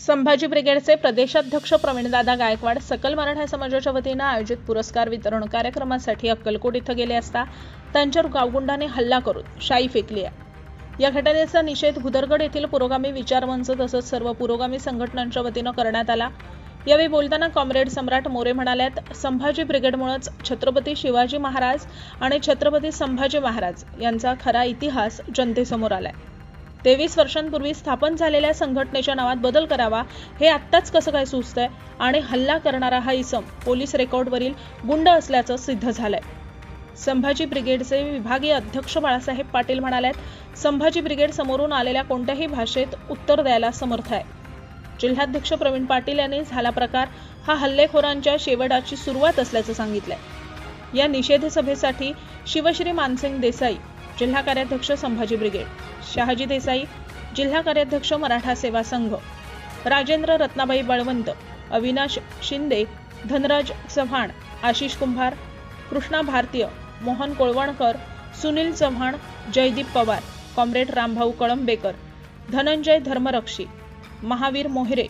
संभाजी ब्रिगेडचे प्रदेशाध्यक्ष प्रवीणदादा गायकवाड सकल मराठा समाजाच्या वतीनं आयोजित पुरस्कार वितरण कार्यक्रमासाठी अक्कलकोट इथं गेले असता त्यांच्यावर गावगुंडाने हल्ला करून शाई फेकली आहे. या घटनेचा निषेध भुदरगड येथील पुरोगामी विचारमंच तसंच सर्व पुरोगामी संघटनांच्या वतीनं करण्यात आला. यावेळी बोलताना कॉम्रेड सम्राट मोरे म्हणाल्यात संभाजी ब्रिगेडमुळेच छत्रपती शिवाजी महाराज आणि छत्रपती संभाजी महाराज यांचा खरा इतिहास जनतेसमोर आलाय. तेवीस वर्षांपूर्वी स्थापन झालेल्या संघटनेच्या नावात बदल करावा हे आत्ताच कसं काय सुचतंय? आणि हल्ला करणारा हा इसम पोलीस रेकॉर्डवरील गुंड असल्याचं सिद्ध झालंय. संभाजी ब्रिगेडचे विभागीय अध्यक्ष बाळासाहेब पाटील म्हणाल्यात संभाजी ब्रिगेड समोरून आलेल्या कोणत्याही भाषेत उत्तर द्यायला समर्थ आहे. जिल्हाध्यक्ष प्रवीण पाटील यांनी झाला प्रकार हा हल्लेखोरांच्या शेवटाची सुरुवात असल्याचं सांगितलंय. या निषेध सभेसाठी शिवश्री मानसिंग देसाई जिल्हा कार्याध्यक्ष संभाजी ब्रिगेड शहाजी देसाई जिल्हा कार्याध्यक्ष मराठा सेवा संघ राजेंद्र रत्नाबाई बळवंत अविनाश शिंदे धनराज चव्हाण आशिष कुंभार कृष्णा भारतीय मोहन कोळवणकर सुनील चव्हाण जयदीप पवार कॉम्रेड रामभाऊ कळंबेकर धनंजय धर्मरक्षी महावीर मोहरे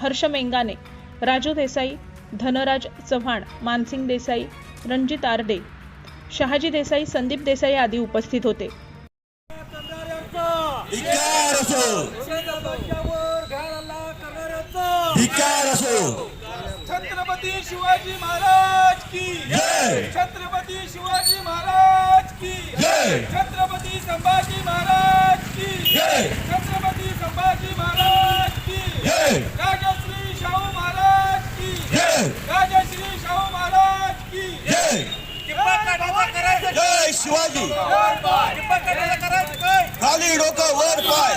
हर्ष मेंगाने राजू देसाई धनराज चव्हाण मानसिंग देसाई रणजित आरडे शहाजी देसाई संदीप देसाई आदी उपस्थित होते. छत्रपती शिवाजी महाराज की जय. छत्रपती शिवाजी महाराज की जय. छत्रपती संभाजी महाराज की जय शिवाजी. खाली डोकं वर पाय.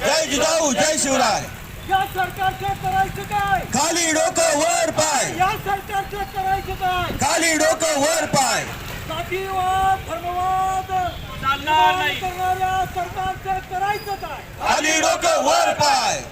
जय जिजाऊ जय शिवराय. या सरकारचं करायचं काय खाली डोकं वर पाय. या सरकारचं करायचं काय खाली डोकं वर पाय. जातीवाद धर्मवाद चालणार नाही. करणाऱ्या सरकारचं करायचं काय खाली डोकं वर पाय.